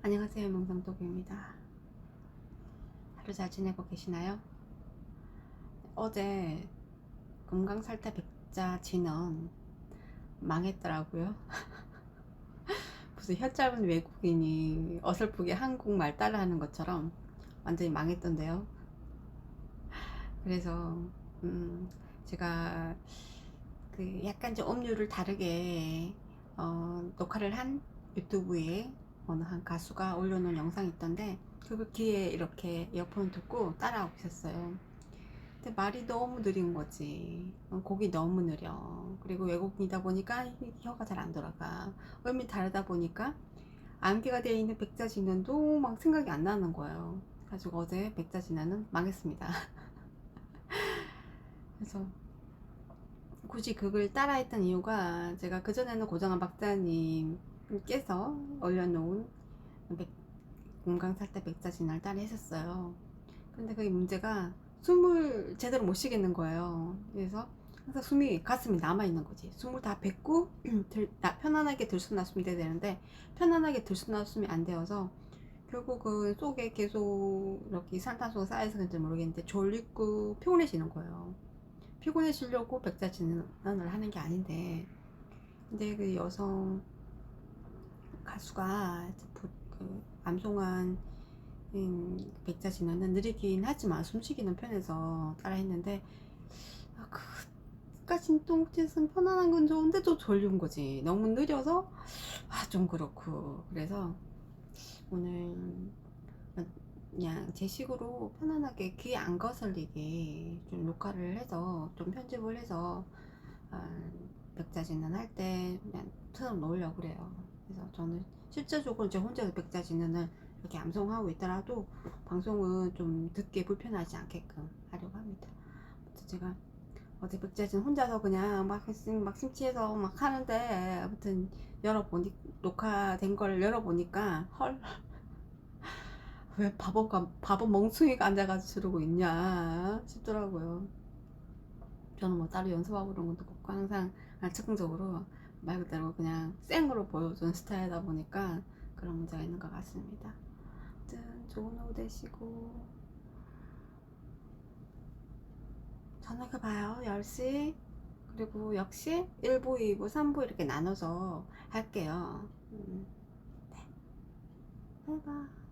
안녕하세요 명상독입니다. 하루 잘 지내고 계시나요? 어제 금강살타 백자 진원 망했더라고요. 무슨 혀 짧은 외국인이 어설프게 한국말 따라하는 것처럼 완전히 망했던데요. 그래서 음 제가 그 약간 좀 업류를 다르게 어, 녹화를 한 유튜브에 어느 한 가수가 올려놓은 영상이 있던데 그거 귀에 이렇게 이어폰 듣고 따라하고 있었어요. 근데 말이 너무 느린 거지. 어, 곡이 너무 느려. 그리고 외국인이다 보니까 혀가 잘 안 돌아가. 음이 다르다 보니까 암기가 되어 있는 백자진원도 막 생각이 안 나는 거예요. 가지고 어제 백자진원은 망했습니다. 그래서 굳이 그걸 따라했던 이유가 제가 그전에는 고정한 박사님 께서 올려놓은 백- 공강살때 백자진을 따라 했었어요. 근데 그게 문제가 숨을 제대로 못 쉬겠는 거예요. 그래서 항상 숨이 가슴이 남아 있는 거지. 숨을 다 뱉고 들, 나, 편안하게 들숨날숨이 돼야 되는데 편안하게 들숨날숨이 안 되어서 결국은 속에 계속 이렇게 이산탄소가 쌓여서 그런지 모르겠는데 졸리고 피곤해지는 거예요. 피곤해지려고 백자진언을 하는 게 아닌데 근데 그 여성 가수가 부- 그 암송한 음, 백자진언은 느리긴 하지만 숨쉬기는 편해서 따라 했는데 아, 그까진 똥짓은 편안한 건 좋은데 또 졸린 거지. 너무 느려서? 아 좀 그렇고. 그래서 오늘 그냥 제 식으로 편안하게 귀안 거슬리게 좀 녹화를 해서 좀 편집을 해서 아, 백자진은 할때 그냥 틀어 놓으려고 그래요. 그래서 저는 실제적으로 제 혼자서 백자진은을 이렇게 암송하고 있더라도 방송은 좀 듣기 불편하지 않게끔 하려고 합니다. 제가 어제 백자진 혼자서 그냥 막, 심- 막 심취해서 막 하는데 아무튼 열어보니 녹화된 걸 열어보니까 헐 왜 바보가 바보 멍충이가 앉아가지고 저러고 있냐 싶더라고요. 저는 뭐 따로 연습하고 그런 것도 없고 항상 즉흥적으로 말 그대로 그냥 생으로 보여주는 스타일이다 보니까 그런 문제가 있는 것 같습니다. 아무튼 좋은 오후 되시고 저녁에 봐요 10시 그리고 역시 1부, 2부, 3부 이렇게 나눠서 할게요. 음, 네. 바이바이